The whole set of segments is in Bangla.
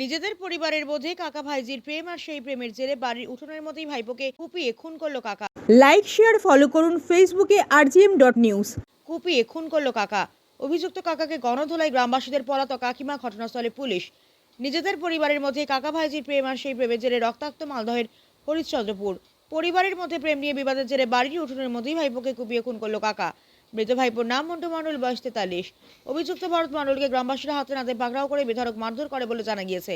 নিজেদের পরিবারের মধ্যে কাকা ভাইজির প্রেম আর সেই প্রেমের জেরে বাড়ির উঠোনের মধ্যেই ভাইপোকে কুপিয়ে খুন করল কাকা। লাইক শেয়ার ফলো করুন ফেসবুকে আরজিএম ডট নিউজ কুপিয়ে খুন করল কাকা। অভিযুক্ত কাকাকে গণধোলাই গ্রামবাসীদের পলাতক কাকিমা ঘটনাস্থলে পুলিশ। নিজেদের পরিবারের মধ্যে কাকা ভাইজির প্রেম আর সেই প্রেমের জেরে রক্তাক্ত মালদহের হরিশ্চন্দ্রপুর। পরিবারের মধ্যে প্রেম নিয়ে বিবাদের জেরে বাড়ির উঠোনের মধ্যেই ভাইপোকে কুপিয়ে খুন করল কাকা। মৃত ভাইপোর নাম মন্টু মণ্ডল, বয়স তেতাল্লিশ। অভিযুক্ত ভরত মণ্ডলকে গ্রামবাসীরা হাতে নাতে পাকড়াও করে বেধড়ক মারধর করে বলে জানা গিয়েছে।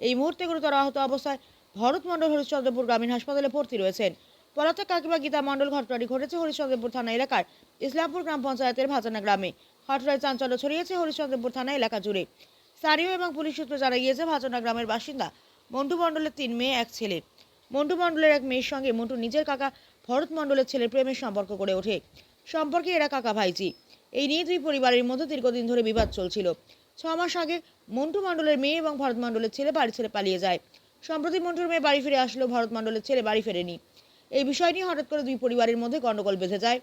এই মুহূর্তে গুরুতর আহত অবস্থায় ভরত মণ্ডল হরিশ্চন্দ্রপুর গ্রামীণ হাসপাতালে ভর্তি রয়েছেন। পলাতক কাকিমা গীতা মণ্ডল ঘটনাটি ঘটেছে হরিশ্চন্দ্রপুর থানা এলাকার ইসলামপুর গ্রাম পঞ্চায়েতের ভাজানা গ্রামে। ঘটনায় চাঞ্চল্য ছড়িয়েছে হরিশ্চন্দ্রপুর থানা এলাকা জুড়ে। স্থানীয় এবং পুলিশ সূত্রে জানা গিয়েছে ভাজনা গ্রামের বাসিন্দা মন্টু মণ্ডলের তিন মেয়ে, এক ছেলে। মন্টু মণ্ডলের এক মেয়ের সঙ্গে মন্টু নিজের কাকা ভরত মণ্ডলের ছেলের প্রেমের সম্পর্ক গড়ে ওঠে। সম্পর্কে এরা কাকা ভাইজি। এই নিয়ে দুই পরিবারের মধ্যে দীর্ঘদিন ধরে বিবাদ চলছিল। ছ মাস আগে মন্টু মণ্ডলের মেয়ে এবং ভরত মণ্ডলের ছেলে বাড়ি ছেড়ে পালিয়ে যায়। সম্প্রতি মন্টুর মেয়ে বাড়ি ফিরে আসলেও ভরত মণ্ডলের ছেলে বাড়ি ফেরেনি। এই বিষয় নিয়ে হঠাৎ করে দুই পরিবারের মধ্যে গণ্ডগোল বেঁধে যায়।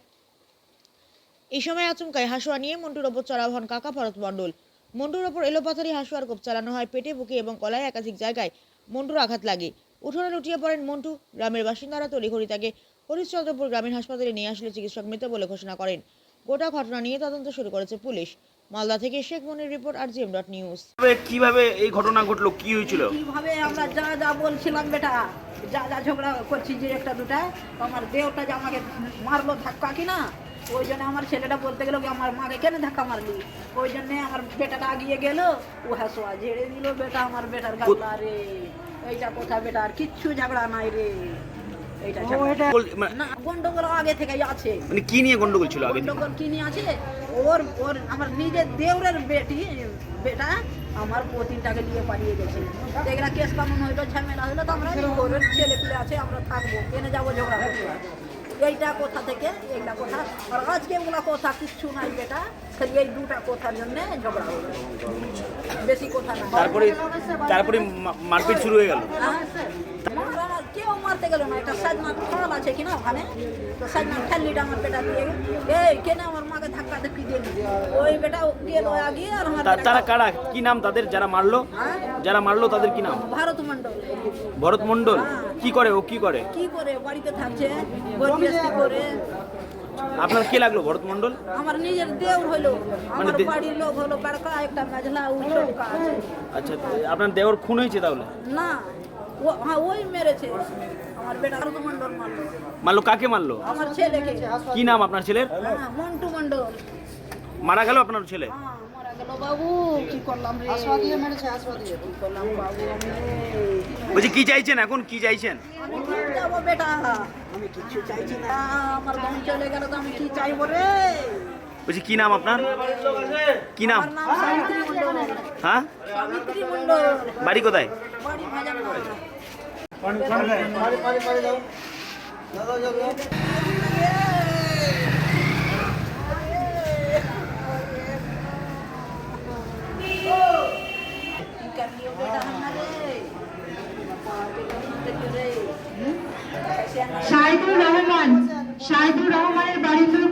এই সময় আচমকায় হাসুয়া নিয়ে মন্টুর ওপর চড়াও হন কাকা ভরত মণ্ডল। মন্টুর ওপর এলোপাথারি হাসুয়ার কোপ চালানো হয়, পেটে, বুকে এবং কলায় একাধিক জায়গায় মন্টুর আঘাত লাগে। উঠোনে লুটিয়ে পড়েন মন্টু। গ্রামের বাসিন্দারা তড়িঘড়ি তাকে হরিশ্চন্দ্রপুর গ্রামীণ হাসপাতালে নিয়ে আসলে চিকিৎসক মৃত বলে ঘোষণা করেন। গোটা ঘটনা নিয়ে তদন্ত শুরু করেছে পুলিশ। মালদা থেকে শেখ মনির রিপোর্ট আর জিএম ডট নিউজ। কিভাবে- কীভাবে এই ঘটনা ঘটলো কি হয়েছিল? কীভাবে আমরা যা যা বলছিলাম বেটা যা যা ঝগড়া করছি যে একটা দুটা আমার দেওটা যে আমাকে মারলো ধাক্কা কি না ওই জন্য আমার ছেলেটা বলতে গেলো কি আমার মাকে কেন ধাক্কা মারলি? ওই জন্য আমার বেটাটা আগিয়ে গেল ও হাসোয়া ঝেড়ে দিল বেটা আমার বেটার গালা রে এইটা কথা বেটা আর কিচ্ছু ঝগড়া নাই রে। মানে- না গন্ডগোল আগে থেকে আছে। মানে কি নিয়ে গন্ডগোল ছিল আগে গন্ডগোল কি নিয়ে আছে? ওর ওর আমার নিজের দেওরের বেটি বেটা আমার পতিনটাকে নিয়ে পালিয়ে গেছে। এগুলা কেস কানুন হইল ঝামেলা হইল তো আমরা ওর ছেলে পিলে আছে আমরা থাকব। কেনে যাব ঝগড়া করতে? এইটা কথা থেকে এইটা কথা। আর আজকে ওগুলা কথা কিচ্ছু নাই বেটা খালি এই দুটা কথার জন্য ঝগড়া হলো। বেশি কথা না। তারপরে তারপরে মারপিট শুরু হয়ে গেল। মারা কেউ মারতে গেল না একটা সাজমার খাল আছে কিনা ওখানে? তো সাজমার ঠাল্লিটা আমার বেটা দিয়ে এই কেন আমার মাকে ধাক্কা ধাক্কি দিয়ে? ওই বেটা গেল আগে আর আমার তারা কারা? কি নাম তাদের? যারা মারলো? হ্যাঁ? যারা মারলো তাদের কি নাম? ভারত মন্ডল ভরত মণ্ডল? কি করে ও? কি করে? কি করে? বাড়িতে থাকছে করে। আপনার কে লাগল ভরত মণ্ডল? আমার নিজের দেও হলো। আমার বাড়ির লোক হলো বড়কা একটা মেঝলা আছে। আচ্ছা আপনার দেওর খুন হয়েছে তাহলে? না। হ্যাঁ ওই মেরেছে। আমার বেটা ভারত মন্ডল মারলো। মারলো কাকে মারলো? আমার ছেলেকে। কি নাম আপনার ছেলের? হ্যাঁ মন্টু মন্ডল। মারা গেল আপনার ছেলে? হ্যাঁ, মারা গেল বাবু। কি করলাম রে? দিয়ে মেরেছে দিয়ে। কি করলাম বাবু বলছি কি চাইছেন এখন? কি চাইছেন? আমি কি যাব বেটা? আমি চাইছি না। আমার বোন চলে গেল তো আমি কি চাইব রে? বলছি কি নাম আপনার? কি নাম নাম? সাবিত্রী মন্ডল। হ্যাঁ? বাড়ি কোথায়? বাড়ি শাহিদুর রহমান শাহিদুর রহমানের বাড়ির লোক